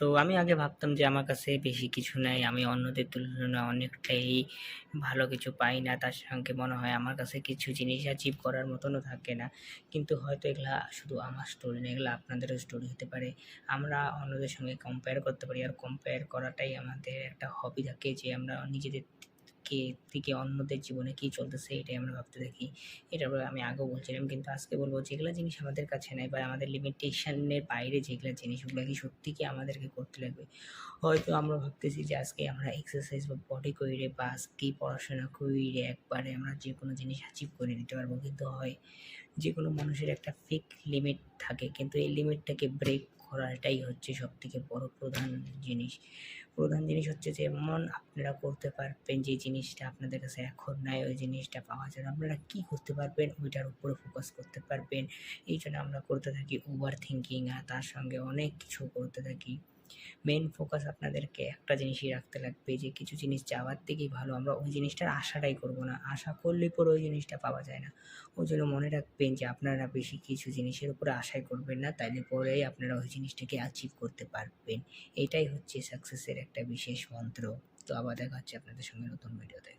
তো আমি আগে ভাবতাম যে আমার কাছে বেশি কিছু নেই, আমি অন্যদের তুলনায় অনেকটাই ভালো কিছু পাই না। তার সঙ্গে মনে হয় আমার কাছে কিছু জিনিস অ্যাচিভ করার মতনও থাকে না। কিন্তু হয়তো এগুলা শুধু আমার স্টোরি না, এগুলো আপনাদেরও স্টোরি হতে পারে। আমরা অন্যদের সঙ্গে কম্পেয়ার করতে পারি। আর কম্পেয়ার করাটাই আমাদের একটা হবি থাকে যে আমরা নিজেদের কে থেকে অন্যদের জীবনে কী চলতেছে, এটাই আমরা ভাবতে থাকি। এটার পরে আমি আগেও বলছিলাম, কিন্তু আজকে বলব যেগুলো জিনিস আমাদের কাছে নেই বা আমাদের লিমিটেশনের বাইরে যেগুলো জিনিস ওগুলো কি সত্যি কি আমাদেরকে করতে লাগবে। হয়তো আমরা ভাবতেছি যে আজকে আমরা এক্সারসাইজ বা বডি করে বা আজকে পড়াশোনা করে একবারে আমরা যে কোনো জিনিস অ্যাচিভ করে দিতে পারব, কিন্তু হয় যে কোনো মানুষের একটা ফিক লিমিট থাকে, কিন্তু এই লিমিটটাকে ব্রেক করাটাই হচ্ছে সব থেকে বড় প্রধান জিনিস। প্রধান জিনিস হচ্ছে যে, মন আপনারা করতে পারবেন যে জিনিসটা আপনাদের কাছে এখন নাই, ওই জিনিসটা পাওয়া যায় আপনারা কী করতে পারবেন ওইটার উপরে ফোকাস করতে পারবেন। এই জন্য আমরা করতে থাকি ওভার থিঙ্কিং আর তার সঙ্গে অনেক কিছু করতে থাকি। মেন ফোকাস আপনাদেরকে একটা জিনিসই রাখতে লাগবে যে, কিছু জিনিস যাওয়ার থেকেই ভালো। আমরা ওই জিনিসটার আশাটাই করব না। আশা করলে পরে ওই জিনিসটা পাওয়া যায় না। ওই জন্য মনে রাখবেন যে, আপনারা বেশি কিছু জিনিসের উপরে আশাই করবেন না। তাইলে পরেই আপনারা ওই জিনিসটাকে অ্যাচিভ করতে পারবেন। এটাই হচ্ছে সাকসেসের একটা বিশেষ মন্ত্র। তো আবার দেখা হচ্ছে আপনাদের সঙ্গে নতুন ভিডিওতে